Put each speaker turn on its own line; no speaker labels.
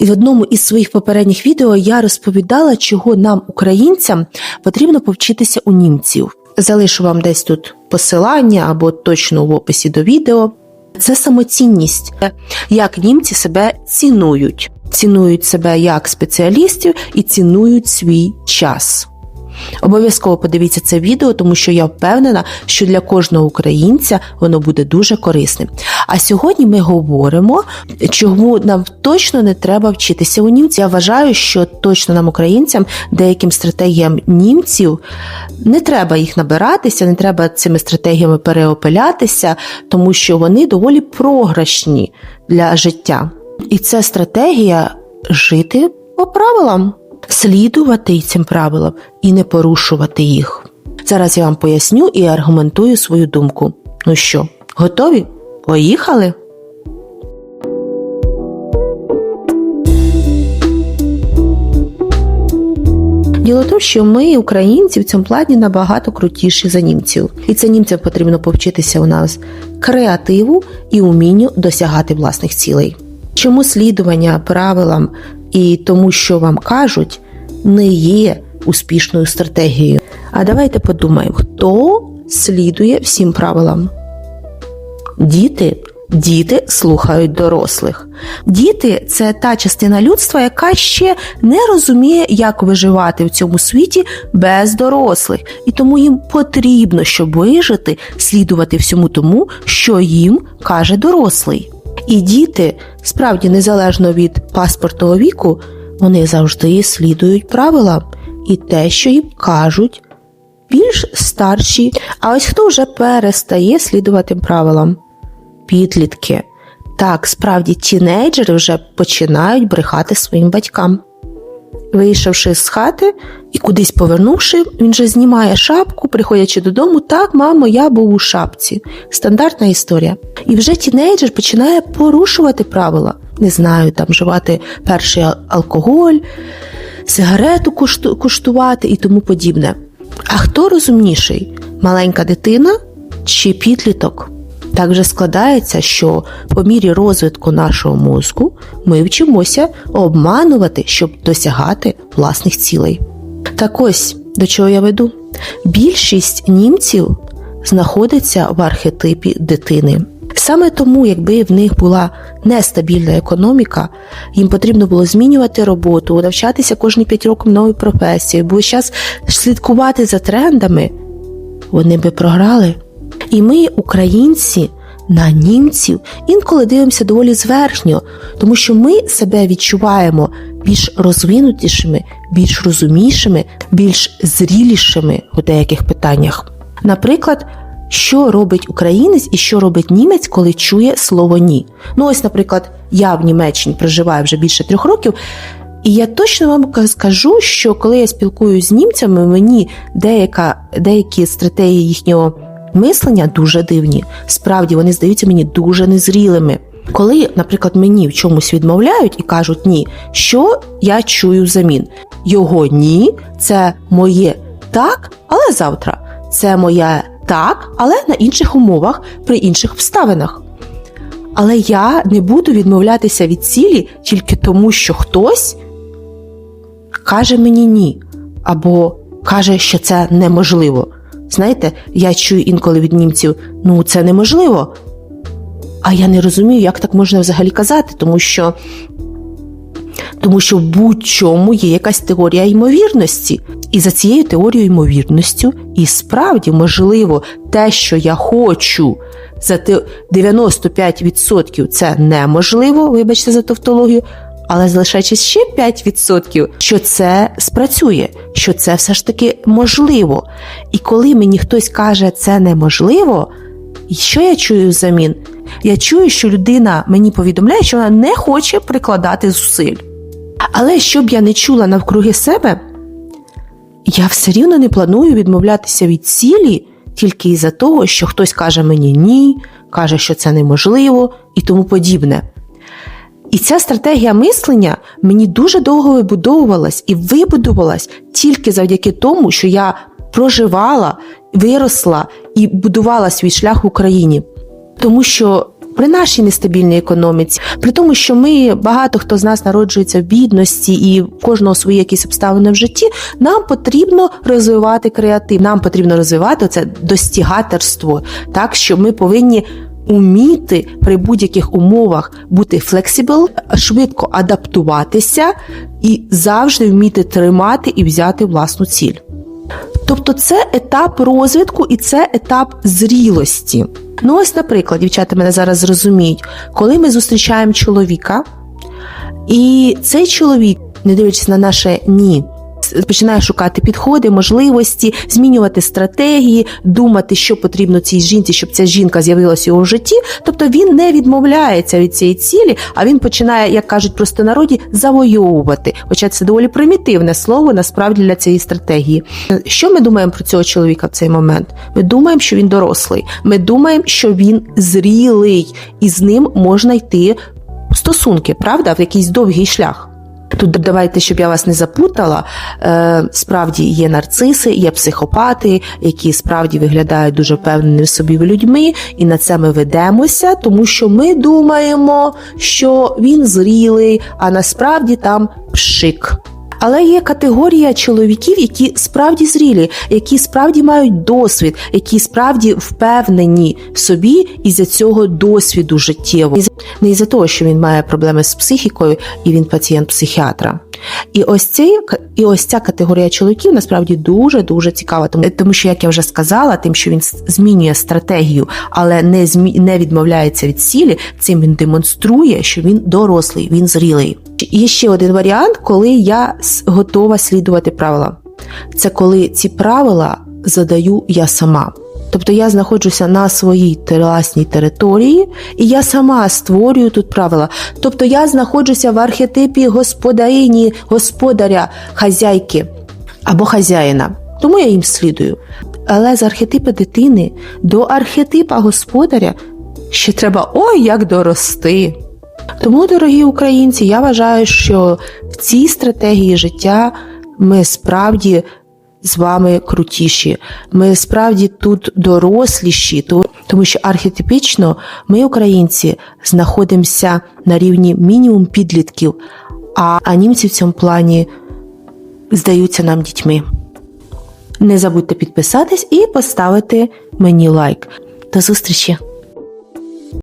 В одному із своїх попередніх відео я розповідала, чого нам, українцям, потрібно повчитися у німців. Залишу вам десь тут посилання або точно в описі до відео. Це самоцінність, як німці себе цінують, цінують себе як спеціалістів і цінують свій час. Обов'язково подивіться це відео, тому що я впевнена, що для кожного українця воно буде дуже корисним. А сьогодні ми говоримо, чому нам точно не треба вчитися у німців. Я вважаю, що точно нам, українцям, деяким стратегіям німців не треба їх набиратися, не треба цими стратегіями переопилятися, тому що вони доволі програшні для життя. І це стратегія жити по правилам слідувати цим правилам і не порушувати їх. Зараз я вам поясню і аргументую свою думку. Ну що, готові? Поїхали? Діло в тому, що ми, українці, в цьому плані набагато крутіші за німців. І це німцям потрібно повчитися у нас креативу і умінню досягати власних цілей. Чому слідування правилам і тому, що вам кажуть, не є успішною стратегією. А давайте подумаємо, хто слідує всім правилам? Діти. Діти слухають дорослих. Діти це та частина людства, яка ще не розуміє, як виживати в цьому світі без дорослих, і тому їм потрібно, щоб вижити, слідувати всьому тому, що їм каже дорослий. І діти, справді незалежно від паспортного віку, вони завжди слідують правилам і те, що їм кажуть більш старші. А ось хто вже перестає слідувати правилам? Підлітки. Так, справді тінейджери вже починають брехати своїм батькам. Вийшовши з хати і кудись повернувши, він же знімає шапку, приходячи додому, так, мамо, я був у шапці. Стандартна історія. І вже тінейджер починає порушувати правила. Не знаю, там вживати перший алкоголь, сигарету куштувати і тому подібне. А хто розумніший? Маленька дитина чи підліток? Так вже складається, що по мірі розвитку нашого мозку ми вчимося обманувати, щоб досягати власних цілей. Так ось до чого я веду? Більшість німців знаходиться в архетипі дитини. Саме тому, якби в них була нестабільна економіка, їм потрібно було змінювати роботу, навчатися кожні 5 років нової професії, бо зараз слідкувати за трендами, вони би програли. І ми, українці, на німців інколи дивимося доволі зверхньо, тому що ми себе відчуваємо більш розвинутішими, більш розумішими, більш зрілішими у деяких питаннях. Наприклад, що робить українець і що робить німець, коли чує слово ні. Ну, ось, наприклад, я в Німеччині проживаю вже більше трьох років. І я точно вам скажу, що коли я спілкуюся з німцями, мені деяка, деякі стратегії їхнього мислення дуже дивні. Справді вони здаються мені дуже незрілими. Коли, наприклад, мені в чомусь відмовляють і кажуть ні, що я чую взамін? Його ні, це моє так, але завтра. Це моє так, але на інших умовах, при інших обставинах. Але я не буду відмовлятися від цілі тільки тому, що хтось каже мені ні, або каже, що це неможливо. Знаєте, я чую інколи від німців, ну це неможливо. А я не розумію, як так можна взагалі казати, тому що тому що в будь-чому є якась теорія ймовірності. І за цією теорією ймовірністю, і справді можливо, те, що я хочу за 95% це неможливо, вибачте за тавтологію, але залишаючись ще 5%, що це спрацює, що це все ж таки можливо. І коли мені хтось каже, це неможливо, що я чую взамін? Я чую, що людина мені повідомляє, що вона не хоче прикладати зусиль. Але щоб я не чула навкруги себе, я все рівно не планую відмовлятися від цілі тільки із-за того, що хтось каже мені ні, каже, що це неможливо і тому подібне. І ця стратегія мислення мені дуже довго вибудовувалась і вибудувалась тільки завдяки тому, що я проживала, виросла і будувала свій шлях в Україні. Тому що При нашій нестабільній економіці, при тому, що ми багато хто з нас народжується в бідності і в кожного свої якісь обставини в житті, нам потрібно розвивати креатив. Нам потрібно розвивати це достігаторство, так що ми повинні уміти при будь-яких умовах бути флексибл, швидко адаптуватися і завжди вміти тримати і взяти власну ціль. Тобто це етап розвитку і це етап зрілості. Ну, ось, наприклад, дівчата мене зараз зрозуміють, коли ми зустрічаємо чоловіка, і цей чоловік, не дивлячись на наше ні, починає шукати підходи, можливості, змінювати стратегії, думати, що потрібно цій жінці, щоб ця жінка з'явилася у житті. Тобто він не відмовляється від цієї цілі, а він починає, як кажуть просто народі, завойовувати. Хоча це доволі примітивне слово насправді для цієї стратегії. Що ми думаємо про цього чоловіка в цей момент? Ми думаємо, що він дорослий. Ми думаємо, що він зрілий, і з ним можна йти стосунки, правда, в якийсь довгий шлях. Тут давайте, щоб я вас не запутала. Е, справді є нарциси, є психопати, які справді виглядають дуже впевненими в собі людьми, і на це ми ведемося, тому що ми думаємо, що він зрілий, а насправді там пшик. Але є категорія чоловіків, які справді зрілі, які справді мають досвід, які справді впевнені в собі із-за цього досвіду життєвого. Не із-за того, що він має проблеми з психікою і він пацієнт психіатра. І ось цей, і ось ця категорія чоловіків насправді дуже дуже цікава, тому, тому що, як я вже сказала, тим, що він змінює стратегію, але не змі, не відмовляється від цілі, цим він демонструє, що він дорослий, він зрілий. Є ще один варіант, коли я готова слідувати правилам. Це коли ці правила задаю я сама. Тобто я знаходжуся на своїй власній території, і я сама створюю тут правила. Тобто я знаходжуся в архетипі господарині, господаря, хазяйки або хазяїна. Тому я їм слідую. Але з архетипа дитини до архетипа господаря ще треба ой як дорости. Тому, дорогі українці, я вважаю, що в цій стратегії життя ми справді з вами крутіші. Ми справді тут доросліші, тому що архетипічно ми, українці, знаходимося на рівні мінімум підлітків, а німці в цьому плані здаються нам дітьми. Не забудьте підписатись і поставити мені лайк. До зустрічі!